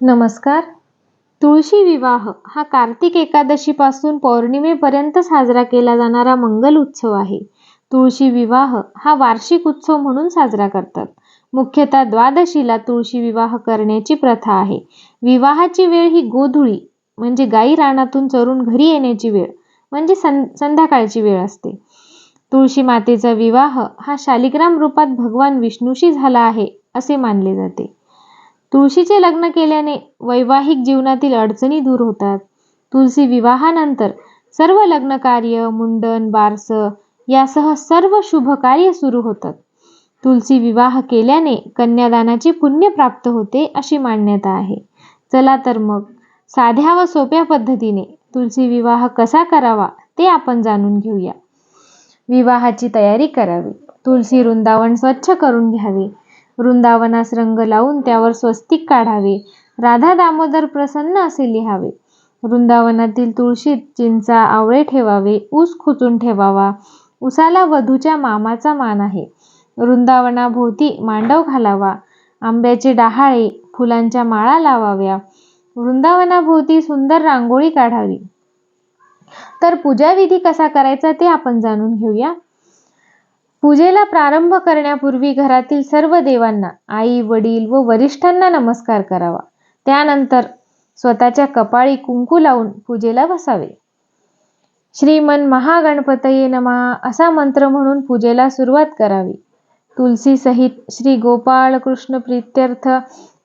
नमस्कार. तुळशी विवाह हा कार्तिक एकादशीपासून पौर्णिमेपर्यंत साजरा केला जाणारा मंगल उत्सव आहे. तुळशी विवाह हा वार्षिक उत्सव म्हणून साजरा करतात. मुख्यतः द्वादशीला तुळशी विवाह करण्याची प्रथा आहे. विवाहाची वेळ ही गोधुळी म्हणजे गाई रानातून चरून घरी येण्याची वेळ म्हणजे सं संध्याकाळची वेळ असते. तुळशी मातेचा विवाह हा शालिग्राम रूपात भगवान विष्णूशी झाला आहे असे मानले जाते. तुळशीचे लग्न केल्याने वैवाहिक जीवनातील अडचणी दूर होतात. तुलसी विवाहानंतर सर्व लग्न कार्य मुंडन बारस यासह सर्व शुभ कार्य सुरू होतात. तुलसी विवाह केल्याने कन्यादानाचे पुण्य प्राप्त होते अशी मान्यता आहे. चला तर मग साध्या व सोप्या पद्धतीने तुलसी विवाह कसा करावा ते आपण जाणून घेऊया. विवाहाची तयारी करावी. तुलसी वृंदावन स्वच्छ करून घ्यावे. वृंदावनास रंग लावून त्यावर स्वस्तिक काढावे. राधा दामोदर प्रसन्न असे लिहावे. वृंदावनातील तुळशीत चिंचा आवळे ठेवावे ऊस खुचून ठेवावा. उसाला वधूच्या मामाचा मान आहे. वृंदावनाभोवती मांडव घालावा. आंब्याचे डहाळे फुलांच्या माळा लावाव्या. वृंदावनाभोवती सुंदर रांगोळी काढावी. तर पूजाविधी कसा करायचा ते आपण जाणून घेऊया. पूजेला प्रारंभ करण्यापूर्वी घरातील सर्व देवांना आई वडील व वरिष्ठांना नमस्कार करावा. त्यानंतर स्वतःच्या कपाळी कुंकू लावून पूजेला बसावे. श्रीमन महागणपतये नमा असा मंत्र म्हणून पूजेला सुरुवात करावी. तुलसी सहित श्री गोपाळ कृष्ण प्रीत्यर्थ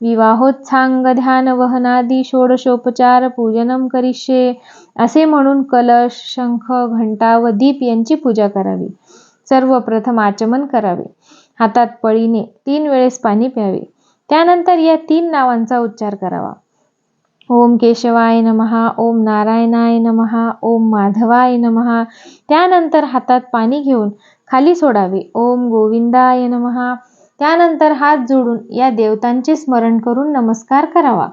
विवाहोत्सांग ध्यान वहनादी षोडशोपचार पूजनम करिष्ये असे म्हणून कलश शंख घंटा व दीप यांची पूजा करावी. सर्वप्रथम आचमन करावे. हातात पळीने तीन वेळेस पाणी प्यावे. त्यानंतर या तीन नावांचा उच्चार करावा. ओम केशवाय नमहा ओम नारायणाय नमहा ओम माधवाय नमहा त्यानंतर हातात पाणी घेऊन खाली सोडावे. ओम गोविंदाय नमहा त्यानंतर हात जोडून या देवतांचे स्मरण करून नमस्कार करावा.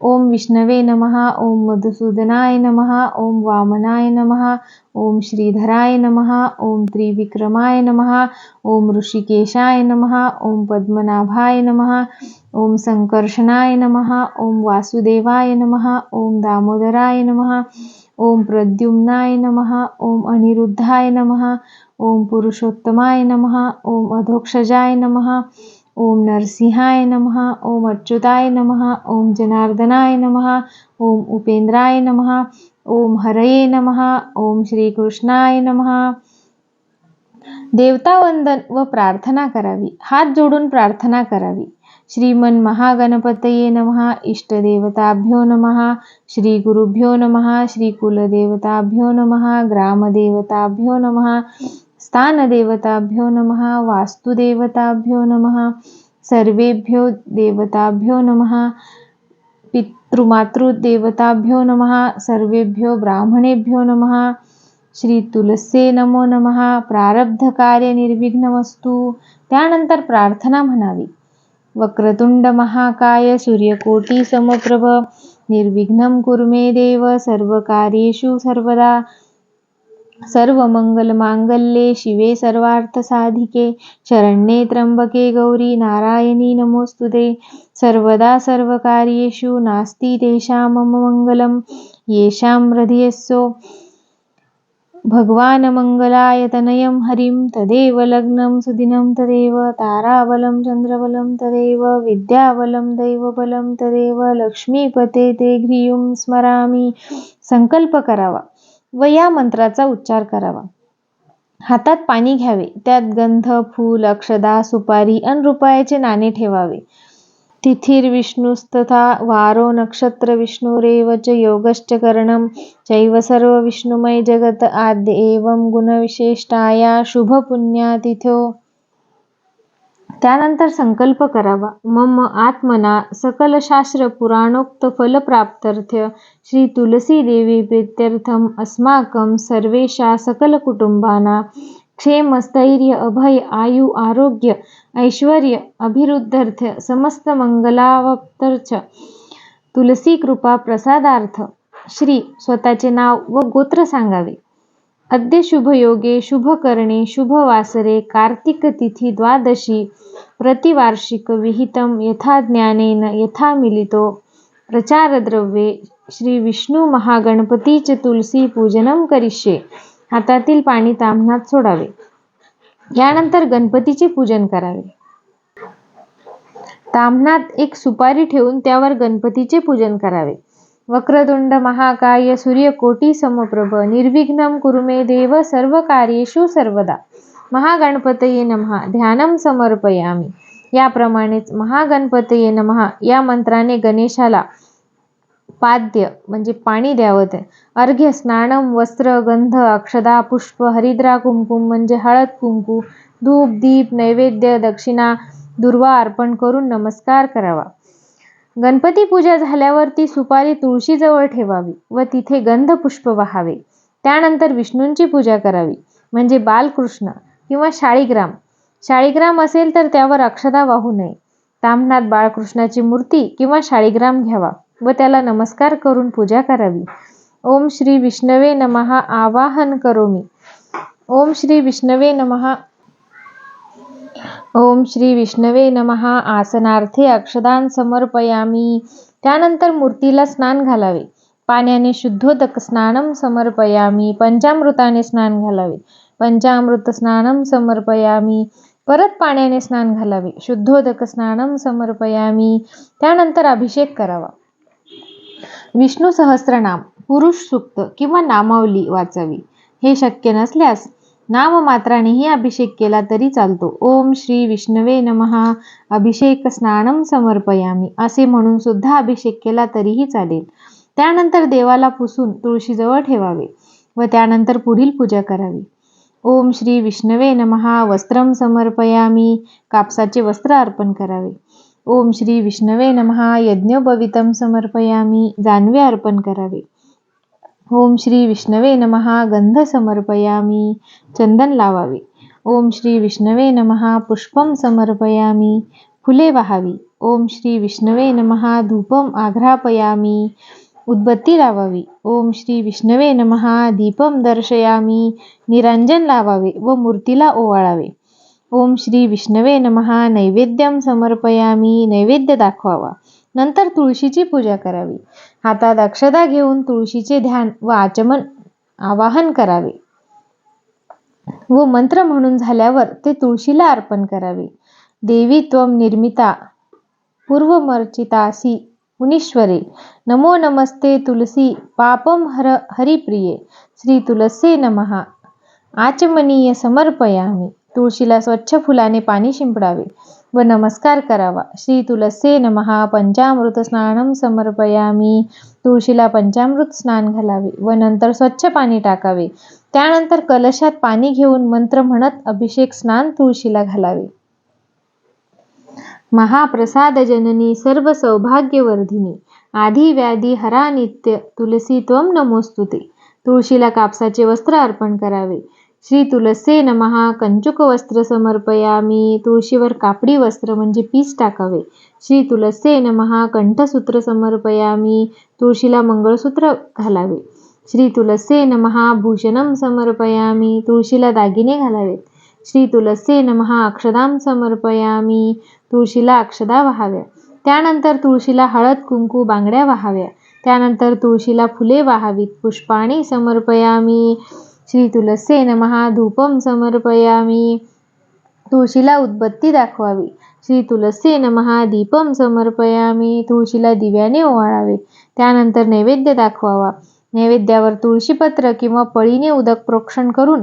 ओम विष्णवे नमः ओम मधुसूदनाय नमः ओम वामनाय नमः ओम श्रीधराय नमः ओम त्रिविक्रमाय नमः ओम ऋषिकेशाय नमः ओम पद्मनाभाय नमः ओम संकर्षणाय नमः ओम वासुदेवाय नमः ओम दामोदराय नमः ओम प्रद्युम्नाय नमः ओम अनिरुद्धाय नमः ओम पुरुषोत्तमाय नमः ओम अधोक्षजाय नमः ओम नरसिंहाय नमः ओम अच्युताय नमः ओम जनार्दनाय नमः ओम उपेंद्राय नमः ओम हरये नमः ओम श्रीकृष्णाय नमः। देवतावंदन व प्रार्थना करावी हात जोडून प्रार्थना करावी। श्रीमन महागणपतये नमः इष्टदेवताभ्यो नमः श्री गुरुभ्यो नमः श्री कुलदेवताभ्यो ग्रामदेवताभ्यो नमः। स्थानदेवताभ्यो नमः वास्तुदेवताभ्यो नमः सर्वेभ्यो देवताभ्यो नमः पितृमातृदेवताभ्यो नमः सर्वेभ्यो ब्राह्मणेभ्यो नमः श्री नमो नमः प्रारब्धकार्य निर्विघ्नवस्तू त्यानंतर प्रार्थना म्हणावी. वक्रतुंड महाकाय सूर्यकोटी समप्रभ निर्विघ्नं कुर्मे देव सर्वकार्येषु सर्वदा सर्व मंगल मांगल्ये शिवे सर्वार्थ साधिके. शरण्ये त्र्यंबके गौरी नारायणी नमोस्तुते. सर्वदा सर्वकार्येषु नास्ति तेषां मम मङ्गलं येषां हृदयस्सो भगवान तनयं हरिं. तदेव लग्नं सुदिनं तदेव ताराबलं चंद्रबलं तदेव विद्याबलं दैवबलं तदेव लक्ष्मीपते ते घ्रियुं स्मरामि. संकल्प करावा. व या मंत्राचा उच्चार करावा. हातात पाणी घ्यावे. त्यात गंध फूल अक्षदा सुपारी अन रुपयाचे नाणे ठेवावे. तिथिर विष्णुस्तथा वारो नक्षत्र विष्णुरेव च योगश्च करणं. चैव सर्व विष्णुमय जगत आद्य एवं गुणविशेष्टाया शुभपुण्यातिथ्यो त्यानंतर संकल्प करावा. मम आत्मना सकलशास्त्र पुराणोक्त फलप्राप्त्यर्थ श्री तुलसी देवी अस्माकं सर्वेषा सकलकुटुंबाना क्षेम स्थैर्य अभय आयु आरोग्य ऐश्वर्य अभिवृद्धर्थ समस्त मंगलावप्तर्च तुलसी कृपा प्रसादार्थ श्री स्वतःचे नाव व गोत्र सांगावे. अद्य शुभयोगे शुभकरणे शुभवासरे कार्तिकतिथी द्वादशी प्रतिवार्षिक विहितं यथा ज्ञानेन यथा मिलितो प्रचारद्रव्ये श्री विष्णू महागणपतीचे तुलसी पूजनम करिष्ये। हातातील पाणी ताम्हणात सोडावे। यानंतर गणपतीचे पूजन करावे। ताम्हणात एक सुपारी ठेवून त्यावर गणपतीचे पूजन करावे। वक्रतुंड महाकाय सूर्यकोटी समप्रभ निर्विघ्नं कुरु मे देव सर्व कार्येषु सर्वदा. महागणपतये नमः ध्यानं समर्पयामी. याप्रमाणेच महागणपतये नमः या मंत्राने गणेशाला पाद्य म्हणजे पाणी द्यावं ते अर्घ्य स्नानम वस्त्र गंध अक्षदा पुष्प हरिद्रा कुंकुम म्हणजे हळद कुंकू धूप दीप नैवेद्य दक्षिणा दुर्वा अर्पण करून नमस्कार करावा. गणपती पूजा झाल्यावर ती सुपारी तुळशीजवळ ठेवावी व तिथे गंध पुष्प वाहावे. त्यानंतर विष्णूंची पूजा करावी म्हणजे बालकृष्ण किंवा शाळीग्राम. शाळीग्राम असेल तर त्यावर अक्षदा वाहू नये. ताम्हणात बाळकृष्णाची मूर्ती किंवा शाळीग्राम घ्यावा व त्याला नमस्कार करून पूजा करावी. ओम श्री विष्णवे नमः आवाहन करोमी. ओम श्री विष्णवे नमहा ओम श्री विष्णवे नमः. आसनार्थे अक्षदान समर्पयामी. त्यानंतर मूर्तीला स्नान घालावे. पाण्याने शुद्धोदक स्नानम समर्पयामी. पंचामृताने स्नान घालावे. पंचामृत स्नानम समर्पयामी. परत पाण्याने स्नान घालावे. शुद्धोदक स्नानम समर्पयामी. त्यानंतर अभिषेक करावा. विष्णू सहस्रनाम पुरुष सुक्त किंवा नामावली वाचावी. हे शक्य नसल्यास नाममात्रानेही अभिषेक केला तरी चालतो. ओम श्री विष्णवे नमः. अभिषेक स्नानम समर्पयामी. असे म्हणून सुद्धा अभिषेक केला तरीही चालेल. त्यानंतर देवाला पुसून तुळशीजवळ ठेवावे व त्यानंतर पुढील पूजा करावी. ओम श्री विष्णवे नमहा वस्त्रम समर्पयामी. कापसाचे वस्त्र अर्पण करावे. ओम श्री विष्णवे नमहा यज्ञोपवितम समर्पयामी. जानवे अर्पण करावे. ओम श्री विष्णवे नमहा गंध समर्पयामी. चंदन लावावे. ओम श्री विष्णवे नमहा पुष्पम समर्पयामी. फुले वाहावी. ओम श्री विष्णवे नमहा धूपम आघ्रापयामी. उद्बत्ती लावावी. ओम श्री विष्णवे नमहा दीपम दर्शयामी. निरंजन लावावे व मूर्तीला ओवाळावे. ओम श्री विष्णवे नमहा नैवेद्यम समर्पयामी. नैवेद्य दाखवावा. नंतर तुळशीची पूजा करावी. हातात अक्षदा घेऊन तुळशीचे ध्यान व आचमन आवाहन करावे. व मंत्र म्हणून झाल्यावर ते तुळशीला अर्पण करावे. देवी त्वम निर्मिता पूर्वमर्चितासी मुनीश्वरे. नमो नमस्ते तुलसी पापम हर हरिप्रिये. श्री तुलसे नमः. आचमनीय समर्पयामी. तुळशीला स्वच्छ फुलाने पाणी शिंपडावे व नमस्कार करावा. श्री तुलसे नमहा. पंचामृत स्नानम समर्पयामी. तुळशीला पंचामृत स्नान घालावे व नंतर स्वच्छ पाणी टाकावे. त्यानंतर कलशात पाणी घेऊन मंत्र म्हणत अभिषेक स्नान तुळशीला घालावे. महाप्रसाद जननी सर्व सौभाग्यवर्धिनी आधी व्याधी हरा नित्य तुलसी त्वम नमोस्तुते. तुळशीला कापसाचे वस्त्र अर्पण करावे. श्री तुलसे नमहा कंचुक वस्त्र समर्पयामी तुळशीवर कापडी वस्त्र म्हणजे पीस टाकावे. श्री तुलसे नमहा कंठसूत्र समर्पयामी तुळशीला मंगळसूत्र घालावे. श्री तुलसे नमहा भूषणम समर्पयामी तुळशीला दागिने घालावेत श्री तुलसे नमहा अक्षदाम समर्पयामी तुळशीला अक्षदा वाहाव्या. त्यानंतर तुळशीला हळद कुंकू बांगड्या वाहाव्या. त्यानंतर तुळशीला फुले वाहावीत पुष्पाणी समर्पयामी. श्री तुलसे धूपम समर्पयामी। तुळशीला उदबत्ती दाखवावी। श्री तुलसेन महादीपम समर्पयामी। तुळशीला दिव्याने ओवाळावे। त्यानंतर नैवेद्य दाखवावा। नैवेद्यावर तुळशीपत्र किंवा पळीने उदक प्रोक्षण करून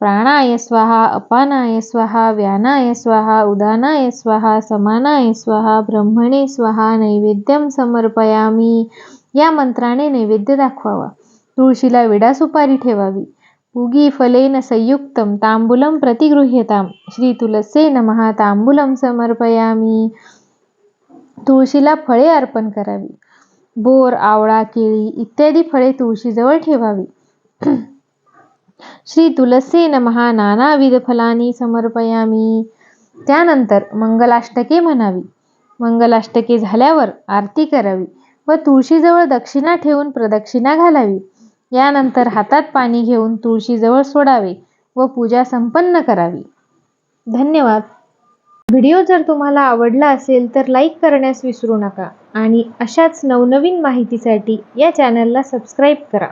प्राणाय स्वाहा अपानाय स्वाहा व्यानाय स्वाहा उदानाय स्वाहा समानाय स्वाहा ब्रह्मणे स्वाहा नैवेद्यम समर्पयामी। या मंत्राने नैवेद्य दाखवावा। तुळशीला विडा सुपारी ठेवावी। पूगी फलेन संयुक्तम तांबूलम प्रतिगृह्यताम। श्री तुलसेन नमः तांबुलं समर्पयामी। तुळशीला फळे अर्पण करावी। बोर आवळा केळी इत्यादी फळे तुळशीजवळ ठेवावी। श्री तुलसे नमः नानाविध फलानी समर्पयामी। त्यानंतर मंगलाष्टके म्हणावी। मंगलाष्टके झाल्यावर आरती करावी व तुळशीजवळ दक्षिणा ठेवून प्रदक्षिणा घालावी। यानंतर हातात पाणी घेऊन तुळशीजवळ सोडावे व पूजा संपन्न करावी. धन्यवाद. व्हिडिओ जर तुम्हाला आवडला असेल तर लाईक करण्यास विसरू नका आणि अशाच नवनवीन माहितीसाठी या चॅनलला सबस्क्राईब करा.